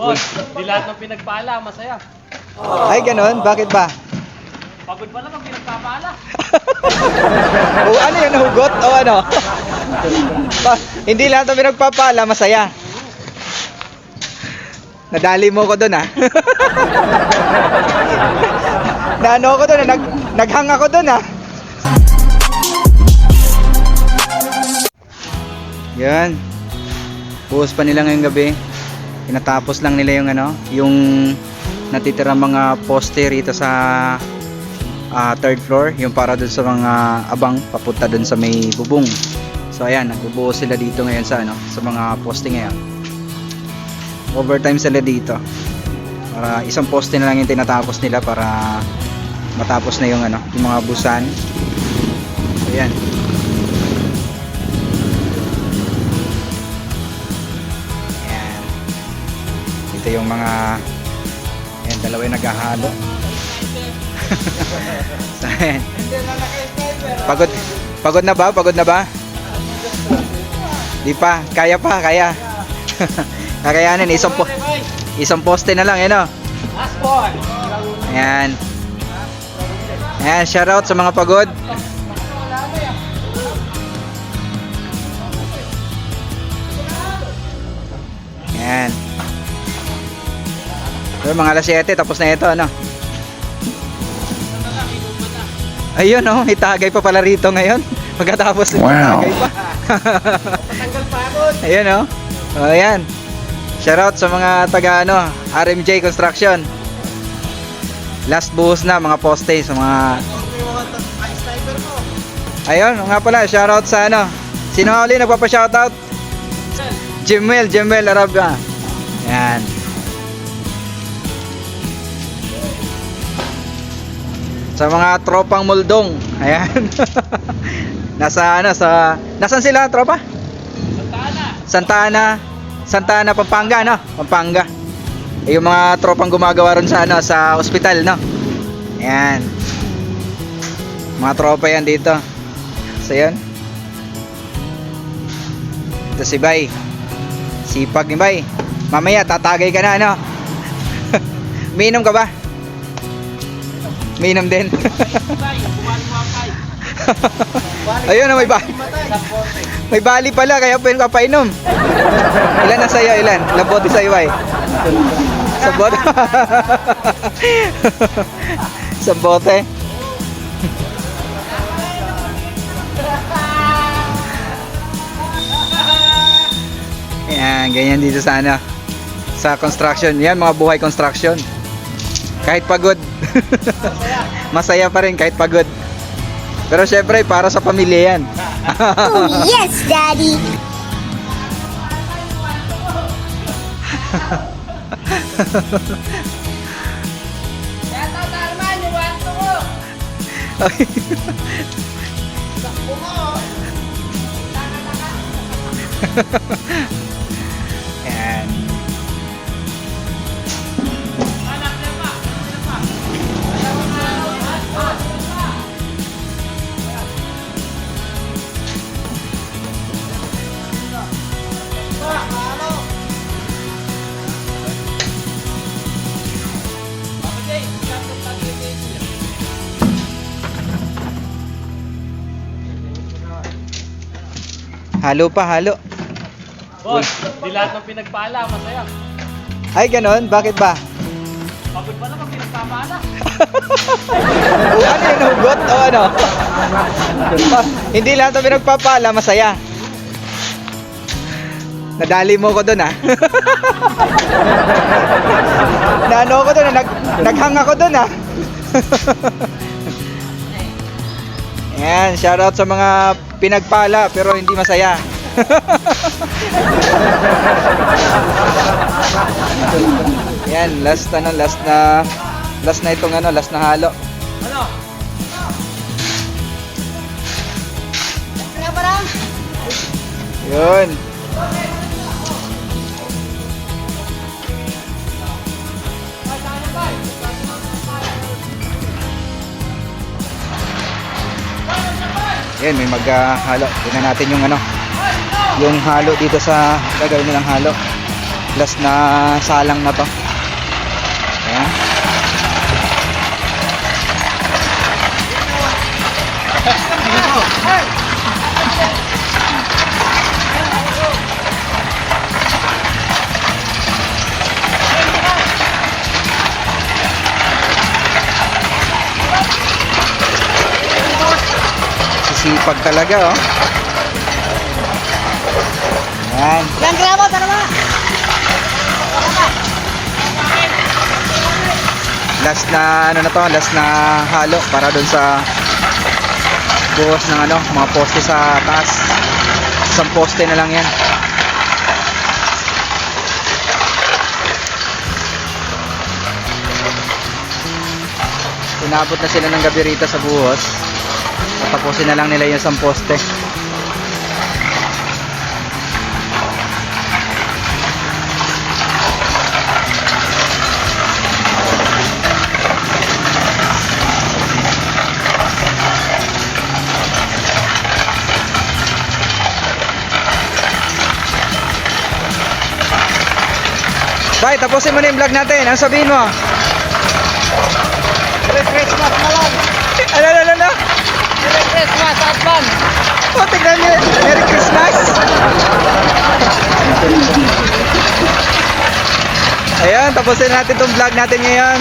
Boss, di lahat ng pinagpala, masaya. Ay, ganun? Bakit ba? Pagod pala pag pinagpapala. o ano yun, nahugot? O ano? Ba- hindi lahat ng pinagpapala, masaya. Nadali mo ko doon ah. Naano ako doon, nag, naghang ako doon ah. Yan. Buhos pa nila ngayong gabi. Tinatapos lang nila yung ano, yung natitira mga poste rito sa ah, third floor, yung para dun sa mga abang papunta dun sa may bubong. So ayan, nagbubuo sila dito ngayon sa ano, sa mga poste ngayon. Overtime sila dito. Para isang poste na lang yung tinatapos nila para matapos na yung ano, yung mga busan. So. Ayan. Ito yung mga Ayan, dalawa yung naghahalo. Pagod, pagod na ba? Pagod na ba? Di pa, kaya pa, kaya. Kakayanin, isang po, isang poste na lang, yan o. Boy. Ayan. Ayan, shoutout sa mga pagod. Ayan. So, mga alas 7, tapos na ito, ano? Ayun, oh, may tagay pa pala rito ngayon. Pagkatapos Wow. tagay pa. Tanggal pagod. Ayun, oh. Oh, ayan. Shoutout sa mga taga, ano, RMJ Construction. Last buhos na, mga poste, sa mga... Ayun, nga pala, shoutout sa, ano, sino uli nagpapa-shoutout? Jemel, Jemel Arabia. Ayan. Sa mga tropang muldong. Ayan. Nasa ano sa Nasaan sila tropa? Santana. Santa Ana, Santa Ana, Pampanga, no? Pampanga. Eh, yung mga tropang gumagawa ron sa ano, sa ospital, no? Ayan. Mga tropa yan dito. So, yan. Ito si Bay. Sipag ni Bay. Mamaya, tatagay ka na, ano? Minom ka ba? Minom din. Ayun, oh, may bali. May bali pala, kaya pwede ka painom. Ilan na sa'yo, ilan? Ilang bote sa'yo, ay? Sa bote? Sa bote? Yan, ganyan dito sa ano, sa construction. Yan, mga buhay construction. Kahit pagod. Masaya pa rin kahit pagod. Pero syempre, para sa pamilya yan. Oh, yes, Daddy. Yan. Halo pa, halo. Boss, di lahat ng pinagpala, masaya. Ay, ganon? Bakit ba? Pagod pala pag pinagpapala. ano yun, hugot? O ano? Ba- Hindi lahat ng pinagpapala, masaya. Nadali mo ko doon ah. Naano ako doon, nag, naghang ako doon ah. Yan, shoutout sa mga pinagpala pero hindi masaya. Yan, last ano, last na last na itong ano, last na halo. Ano? Yun. Yan, may maghalo. Tingnan natin yung ano, yung halo dito sa gagawin nilang halo. last na salang na to sisipag talaga oh. Ayan Yan, grabo, tara ba? last na ano na to last na halo para doon sa buhos ng ano mga poste sa taas. Isang poste na lang yan. Inabot na sila ng gabi rito sa buhos tapusin na lang nila yung isang poste Bye, tapusin mo na yung vlog natin. Ang sabihin mo? Merry Christmas na lang! Ano, ano, ano? Merry Christmas, Advan! Oh, tignan niyo. Merry Christmas! Ayan, tapusin natin itong vlog natin ngayon.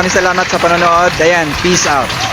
Maraming salamat sa panonood. Ayan, peace out.